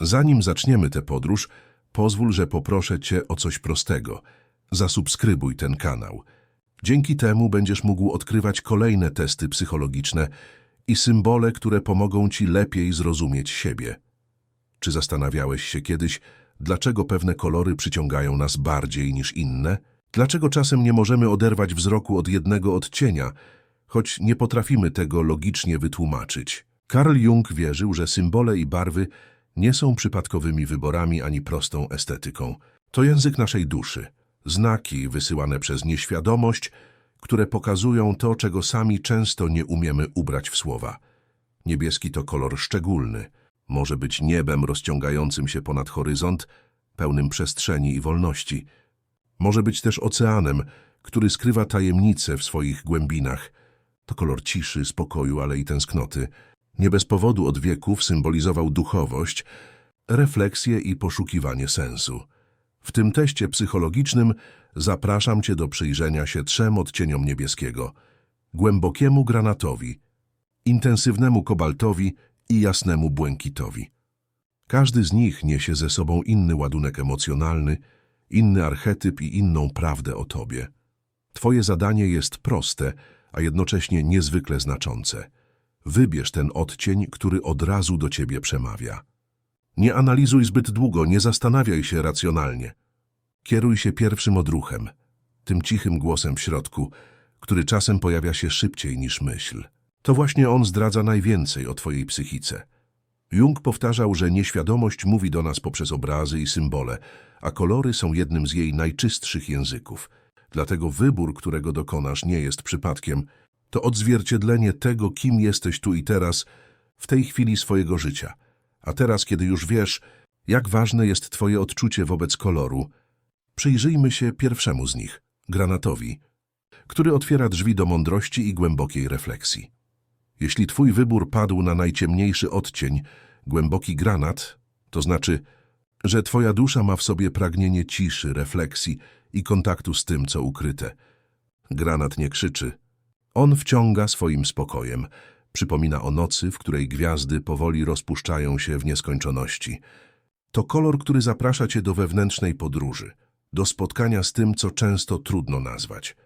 Zanim zaczniemy tę podróż, pozwól, że poproszę Cię o coś prostego. Zasubskrybuj ten kanał. Dzięki temu będziesz mógł odkrywać kolejne testy psychologiczne i symbole, które pomogą Ci lepiej zrozumieć siebie. Czy zastanawiałeś się kiedyś, dlaczego pewne kolory przyciągają nas bardziej niż inne? Dlaczego czasem nie możemy oderwać wzroku od jednego odcienia, choć nie potrafimy tego logicznie wytłumaczyć? Carl Jung wierzył, że symbole i barwy nie są przypadkowymi wyborami ani prostą estetyką. To język naszej duszy, znaki wysyłane przez nieświadomość, które pokazują to, czego sami często nie umiemy ubrać w słowa. Niebieski to kolor szczególny. Może być niebem rozciągającym się ponad horyzont, pełnym przestrzeni i wolności. Może być też oceanem, który skrywa tajemnice w swoich głębinach. To kolor ciszy, spokoju, ale i tęsknoty. Nie bez powodu od wieków symbolizował duchowość, refleksję i poszukiwanie sensu. W tym teście psychologicznym zapraszam Cię do przyjrzenia się trzem odcieniom niebieskiego. Głębokiemu granatowi, intensywnemu kobaltowi i jasnemu błękitowi. Każdy z nich niesie ze sobą inny ładunek emocjonalny, inny archetyp i inną prawdę o Tobie. Twoje zadanie jest proste, a jednocześnie niezwykle znaczące. Wybierz ten odcień, który od razu do Ciebie przemawia. Nie analizuj zbyt długo, nie zastanawiaj się racjonalnie. Kieruj się pierwszym odruchem, tym cichym głosem w środku, który czasem pojawia się szybciej niż myśl. To właśnie on zdradza najwięcej o Twojej psychice. Jung powtarzał, że nieświadomość mówi do nas poprzez obrazy i symbole, a kolory są jednym z jej najczystszych języków. Dlatego wybór, którego dokonasz, nie jest przypadkiem. To odzwierciedlenie tego, kim jesteś tu i teraz, w tej chwili swojego życia. A teraz, kiedy już wiesz, jak ważne jest Twoje odczucie wobec koloru, przyjrzyjmy się pierwszemu z nich, granatowi, który otwiera drzwi do mądrości i głębokiej refleksji. Jeśli Twój wybór padł na najciemniejszy odcień, głęboki granat, to znaczy, że Twoja dusza ma w sobie pragnienie ciszy, refleksji i kontaktu z tym, co ukryte. Granat nie krzyczy. On wciąga swoim spokojem. Przypomina o nocy, w której gwiazdy powoli rozpuszczają się w nieskończoności. To kolor, który zaprasza Cię do wewnętrznej podróży, do spotkania z tym, co często trudno nazwać.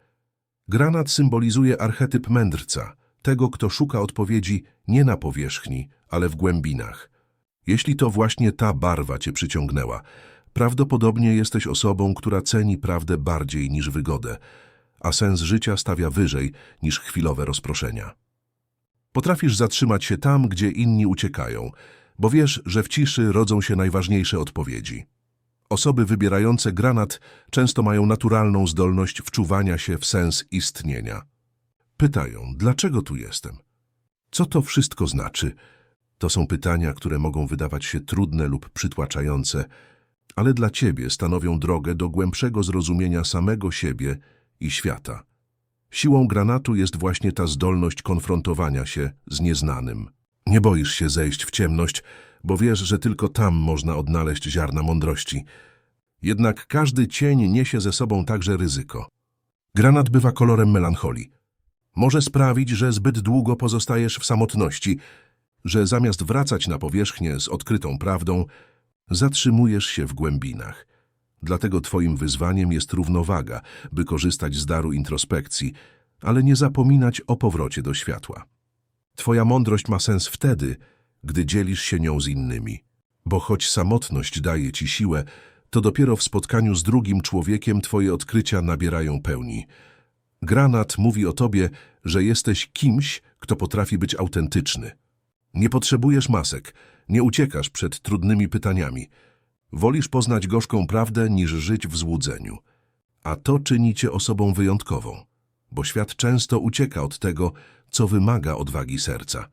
Granat symbolizuje archetyp mędrca, tego, kto szuka odpowiedzi nie na powierzchni, ale w głębinach. Jeśli to właśnie ta barwa Cię przyciągnęła, prawdopodobnie jesteś osobą, która ceni prawdę bardziej niż wygodę, a sens życia stawia wyżej niż chwilowe rozproszenia. Potrafisz zatrzymać się tam, gdzie inni uciekają, bo wiesz, że w ciszy rodzą się najważniejsze odpowiedzi. Osoby wybierające granat często mają naturalną zdolność wczuwania się w sens istnienia. Pytają, dlaczego tu jestem? Co to wszystko znaczy? To są pytania, które mogą wydawać się trudne lub przytłaczające, ale dla Ciebie stanowią drogę do głębszego zrozumienia samego siebie i świata. Siłą granatu jest właśnie ta zdolność konfrontowania się z nieznanym. Nie boisz się zejść w ciemność, bo wiesz, że tylko tam można odnaleźć ziarna mądrości. Jednak każdy cień niesie ze sobą także ryzyko. Granat bywa kolorem melancholii. Może sprawić, że zbyt długo pozostajesz w samotności, że zamiast wracać na powierzchnię z odkrytą prawdą, zatrzymujesz się w głębinach. Dlatego Twoim wyzwaniem jest równowaga, by korzystać z daru introspekcji, ale nie zapominać o powrocie do światła. Twoja mądrość ma sens wtedy, gdy dzielisz się nią z innymi. Bo choć samotność daje Ci siłę, to dopiero w spotkaniu z drugim człowiekiem Twoje odkrycia nabierają pełni. Granat mówi o Tobie, że jesteś kimś, kto potrafi być autentyczny. Nie potrzebujesz masek, nie uciekasz przed trudnymi pytaniami. Wolisz poznać gorzką prawdę niż żyć w złudzeniu. A to czyni cię osobą wyjątkową, bo świat często ucieka od tego, co wymaga odwagi serca.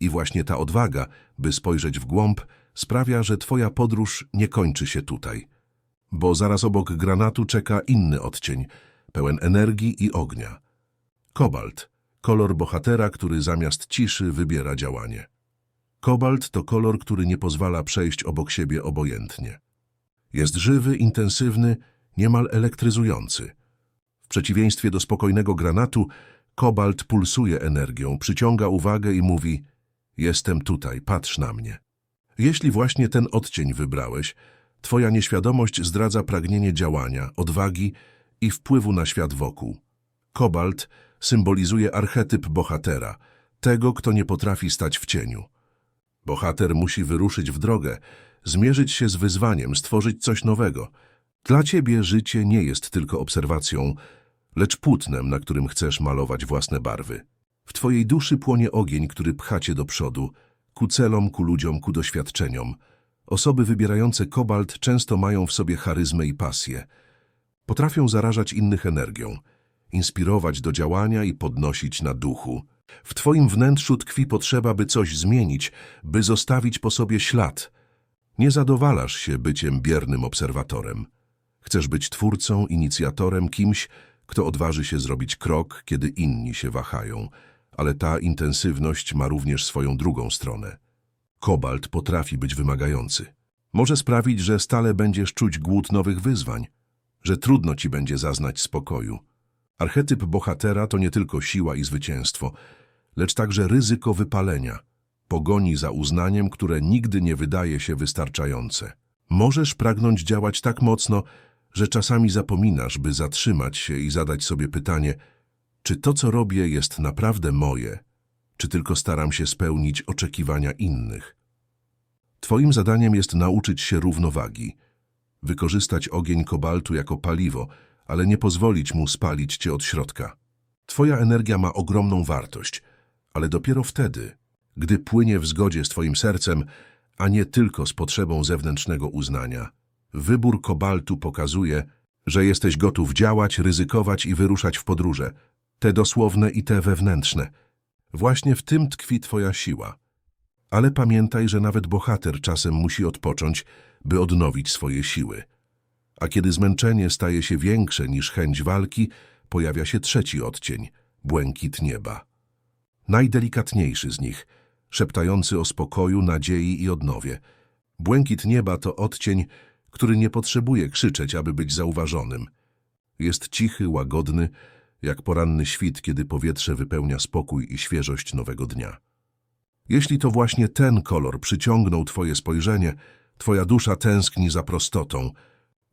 I właśnie ta odwaga, by spojrzeć w głąb, sprawia, że twoja podróż nie kończy się tutaj. Bo zaraz obok granatu czeka inny odcień, pełen energii i ognia. Kobalt, kolor bohatera, który zamiast ciszy wybiera działanie. Kobalt to kolor, który nie pozwala przejść obok siebie obojętnie. Jest żywy, intensywny, niemal elektryzujący. W przeciwieństwie do spokojnego granatu, kobalt pulsuje energią, przyciąga uwagę i mówi Jestem tutaj, patrz na mnie. Jeśli właśnie ten odcień wybrałeś, twoja nieświadomość zdradza pragnienie działania, odwagi i wpływu na świat wokół. Kobalt symbolizuje archetyp bohatera, tego, kto nie potrafi stać w cieniu. Bohater musi wyruszyć w drogę, zmierzyć się z wyzwaniem, stworzyć coś nowego. Dla ciebie życie nie jest tylko obserwacją, lecz płótnem, na którym chcesz malować własne barwy. W twojej duszy płonie ogień, który pcha cię do przodu, ku celom, ku ludziom, ku doświadczeniom. Osoby wybierające kobalt często mają w sobie charyzmę i pasję. Potrafią zarażać innych energią, inspirować do działania i podnosić na duchu. W twoim wnętrzu tkwi potrzeba, by coś zmienić, by zostawić po sobie ślad. Nie zadowalasz się byciem biernym obserwatorem. Chcesz być twórcą, inicjatorem, kimś, kto odważy się zrobić krok, kiedy inni się wahają. Ale ta intensywność ma również swoją drugą stronę. Kobalt potrafi być wymagający. Może sprawić, że stale będziesz czuć głód nowych wyzwań, że trudno ci będzie zaznać spokoju. Archetyp bohatera to nie tylko siła i zwycięstwo, lecz także ryzyko wypalenia, pogoni za uznaniem, które nigdy nie wydaje się wystarczające. Możesz pragnąć działać tak mocno, że czasami zapominasz, by zatrzymać się i zadać sobie pytanie, czy to, co robię, jest naprawdę moje, czy tylko staram się spełnić oczekiwania innych. Twoim zadaniem jest nauczyć się równowagi, wykorzystać ogień kobaltu jako paliwo, ale nie pozwolić mu spalić cię od środka. Twoja energia ma ogromną wartość, ale dopiero wtedy, gdy płynie w zgodzie z twoim sercem, a nie tylko z potrzebą zewnętrznego uznania. Wybór kobaltu pokazuje, że jesteś gotów działać, ryzykować i wyruszać w podróże, te dosłowne i te wewnętrzne. Właśnie w tym tkwi twoja siła. Ale pamiętaj, że nawet bohater czasem musi odpocząć, by odnowić swoje siły. A kiedy zmęczenie staje się większe niż chęć walki, pojawia się trzeci odcień – błękit nieba. Najdelikatniejszy z nich, szeptający o spokoju, nadziei i odnowie. Błękit nieba to odcień, który nie potrzebuje krzyczeć, aby być zauważonym. Jest cichy, łagodny, jak poranny świt, kiedy powietrze wypełnia spokój i świeżość nowego dnia. Jeśli to właśnie ten kolor przyciągnął twoje spojrzenie, twoja dusza tęskni za prostotą,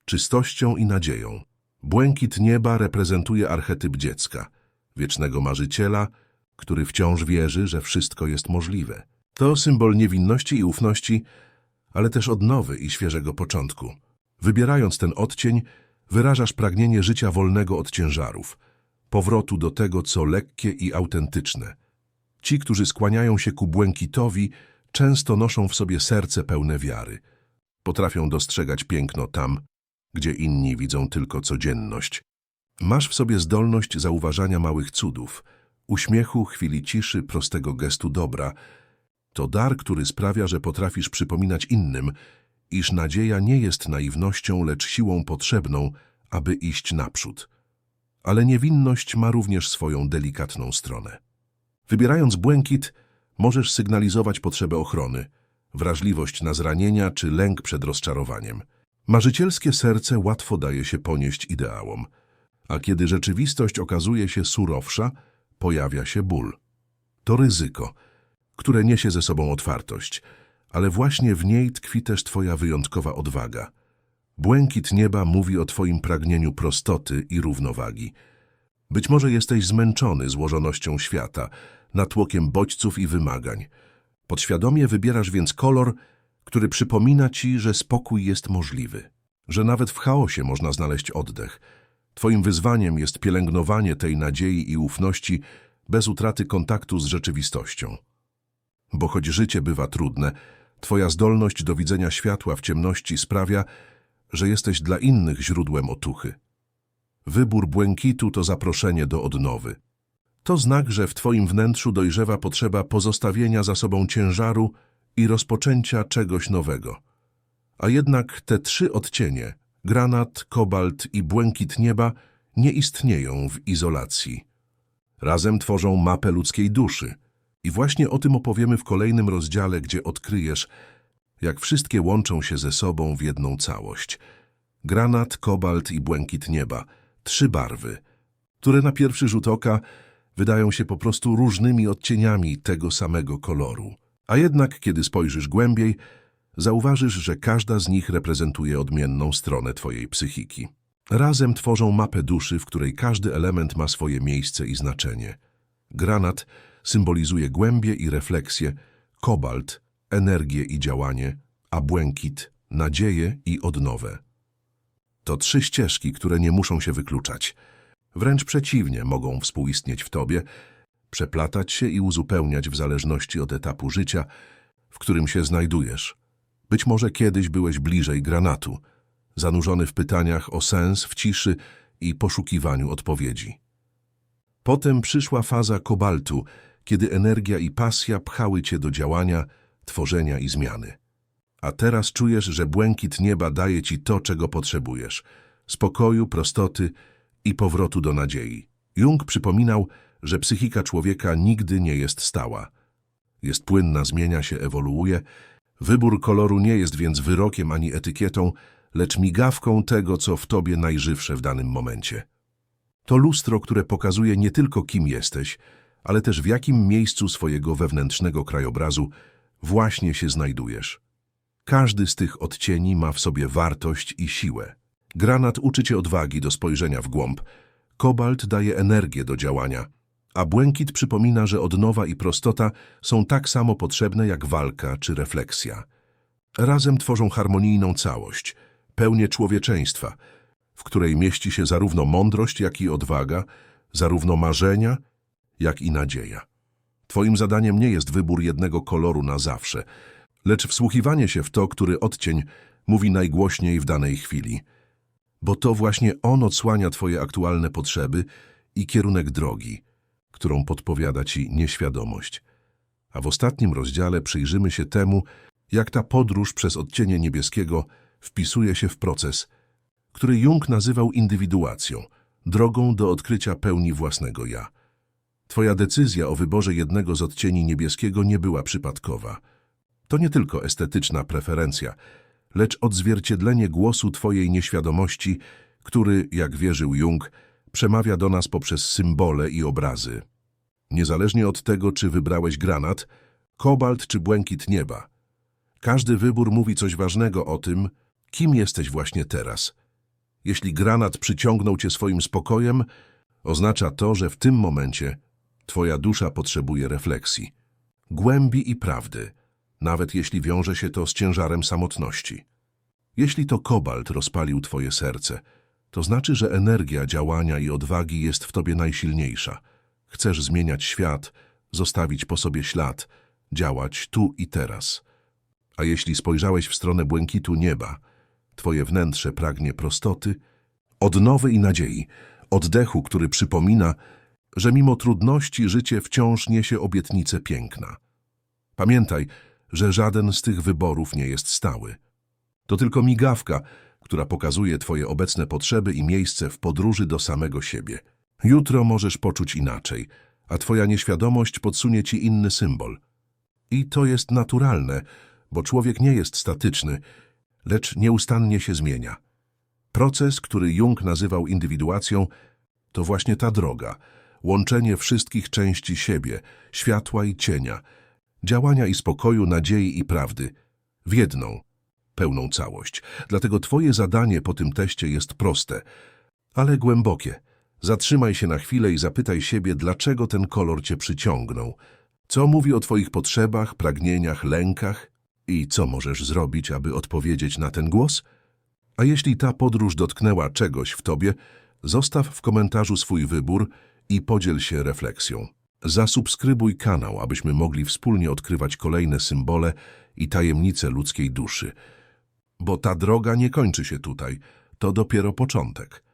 czystością i nadzieją. Błękit nieba reprezentuje archetyp dziecka, wiecznego marzyciela, który wciąż wierzy, że wszystko jest możliwe. To symbol niewinności i ufności, ale też odnowy i świeżego początku. Wybierając ten odcień, wyrażasz pragnienie życia wolnego od ciężarów, powrotu do tego, co lekkie i autentyczne. Ci, którzy skłaniają się ku błękitowi, często noszą w sobie serce pełne wiary. Potrafią dostrzegać piękno tam, gdzie inni widzą tylko codzienność. Masz w sobie zdolność zauważania małych cudów, uśmiechu, chwili ciszy, prostego gestu dobra. To dar, który sprawia, że potrafisz przypominać innym, iż nadzieja nie jest naiwnością, lecz siłą potrzebną, aby iść naprzód. Ale niewinność ma również swoją delikatną stronę. Wybierając błękit, możesz sygnalizować potrzebę ochrony, wrażliwość na zranienia czy lęk przed rozczarowaniem. Marzycielskie serce łatwo daje się ponieść ideałom, a kiedy rzeczywistość okazuje się surowsza, pojawia się ból. To ryzyko, które niesie ze sobą otwartość, ale właśnie w niej tkwi też twoja wyjątkowa odwaga. Błękit nieba mówi o twoim pragnieniu prostoty i równowagi. Być może jesteś zmęczony złożonością świata, natłokiem bodźców i wymagań. Podświadomie wybierasz więc kolor, który przypomina ci, że spokój jest możliwy, że nawet w chaosie można znaleźć oddech. Twoim wyzwaniem jest pielęgnowanie tej nadziei i ufności bez utraty kontaktu z rzeczywistością. Bo choć życie bywa trudne, twoja zdolność do widzenia światła w ciemności sprawia, że jesteś dla innych źródłem otuchy. Wybór błękitu to zaproszenie do odnowy. To znak, że w twoim wnętrzu dojrzewa potrzeba pozostawienia za sobą ciężaru i rozpoczęcia czegoś nowego. A jednak te trzy odcienie, granat, kobalt i błękit nieba, nie istnieją w izolacji. Razem tworzą mapę ludzkiej duszy. I właśnie o tym opowiemy w kolejnym rozdziale, gdzie odkryjesz, jak wszystkie łączą się ze sobą w jedną całość. Granat, kobalt i błękit nieba. Trzy barwy, które na pierwszy rzut oka wydają się po prostu różnymi odcieniami tego samego koloru. A jednak, kiedy spojrzysz głębiej, zauważysz, że każda z nich reprezentuje odmienną stronę twojej psychiki. Razem tworzą mapę duszy, w której każdy element ma swoje miejsce i znaczenie. Granat symbolizuje głębie i refleksję, kobalt energię i działanie, a błękit nadzieję i odnowę. To trzy ścieżki, które nie muszą się wykluczać. Wręcz przeciwnie, mogą współistnieć w tobie, przeplatać się i uzupełniać w zależności od etapu życia, w którym się znajdujesz. Być może kiedyś byłeś bliżej granatu, zanurzony w pytaniach o sens, w ciszy i poszukiwaniu odpowiedzi. Potem przyszła faza kobaltu, kiedy energia i pasja pchały cię do działania, tworzenia i zmiany. A teraz czujesz, że błękit nieba daje ci to, czego potrzebujesz spokoju, prostoty i powrotu do nadziei. Jung przypominał, że psychika człowieka nigdy nie jest stała. Jest płynna, zmienia się, ewoluuje. Wybór koloru nie jest więc wyrokiem ani etykietą, lecz migawką tego, co w tobie najżywsze w danym momencie. To lustro, które pokazuje nie tylko kim jesteś, ale też w jakim miejscu swojego wewnętrznego krajobrazu właśnie się znajdujesz. Każdy z tych odcieni ma w sobie wartość i siłę. Granat uczy cię odwagi do spojrzenia w głąb, kobalt daje energię do działania, a błękit przypomina, że odnowa i prostota są tak samo potrzebne jak walka czy refleksja. Razem tworzą harmonijną całość, pełnię człowieczeństwa, w której mieści się zarówno mądrość, jak i odwaga, zarówno marzenia, jak i nadzieja. Twoim zadaniem nie jest wybór jednego koloru na zawsze, lecz wsłuchiwanie się w to, który odcień mówi najgłośniej w danej chwili. Bo to właśnie on odsłania Twoje aktualne potrzeby i kierunek drogi, którą podpowiada Ci nieświadomość. A w ostatnim rozdziale przyjrzymy się temu, jak ta podróż przez odcienie niebieskiego wpisuje się w proces, który Jung nazywał indywiduacją, drogą do odkrycia pełni własnego ja. Twoja decyzja o wyborze jednego z odcieni niebieskiego nie była przypadkowa. To nie tylko estetyczna preferencja, lecz odzwierciedlenie głosu Twojej nieświadomości, który, jak wierzył Jung, przemawia do nas poprzez symbole i obrazy. Niezależnie od tego, czy wybrałeś granat, kobalt czy błękit nieba. Każdy wybór mówi coś ważnego o tym, kim jesteś właśnie teraz. Jeśli granat przyciągnął Cię swoim spokojem, oznacza to, że w tym momencie Twoja dusza potrzebuje refleksji, głębi i prawdy, nawet jeśli wiąże się to z ciężarem samotności. Jeśli to kobalt rozpalił Twoje serce, to znaczy, że energia działania i odwagi jest w Tobie najsilniejsza. Chcesz zmieniać świat, zostawić po sobie ślad, działać tu i teraz. A jeśli spojrzałeś w stronę błękitu nieba, Twoje wnętrze pragnie prostoty, odnowy i nadziei, oddechu, który przypomina, że mimo trudności życie wciąż niesie obietnicę piękna. Pamiętaj, że żaden z tych wyborów nie jest stały. To tylko migawka, która pokazuje Twoje obecne potrzeby i miejsce w podróży do samego siebie. Jutro możesz poczuć inaczej, a Twoja nieświadomość podsunie Ci inny symbol. I to jest naturalne, bo człowiek nie jest statyczny, lecz nieustannie się zmienia. Proces, który Jung nazywał indywiduacją, to właśnie ta droga, łączenie wszystkich części siebie, światła i cienia, działania i spokoju, nadziei i prawdy w jedną, pełną całość. Dlatego Twoje zadanie po tym teście jest proste, ale głębokie. Zatrzymaj się na chwilę i zapytaj siebie, dlaczego ten kolor Cię przyciągnął. Co mówi o Twoich potrzebach, pragnieniach, lękach i co możesz zrobić, aby odpowiedzieć na ten głos? A jeśli ta podróż dotknęła czegoś w Tobie, zostaw w komentarzu swój wybór i podziel się refleksją. Zasubskrybuj kanał, abyśmy mogli wspólnie odkrywać kolejne symbole i tajemnice ludzkiej duszy. Bo ta droga nie kończy się tutaj, to dopiero początek.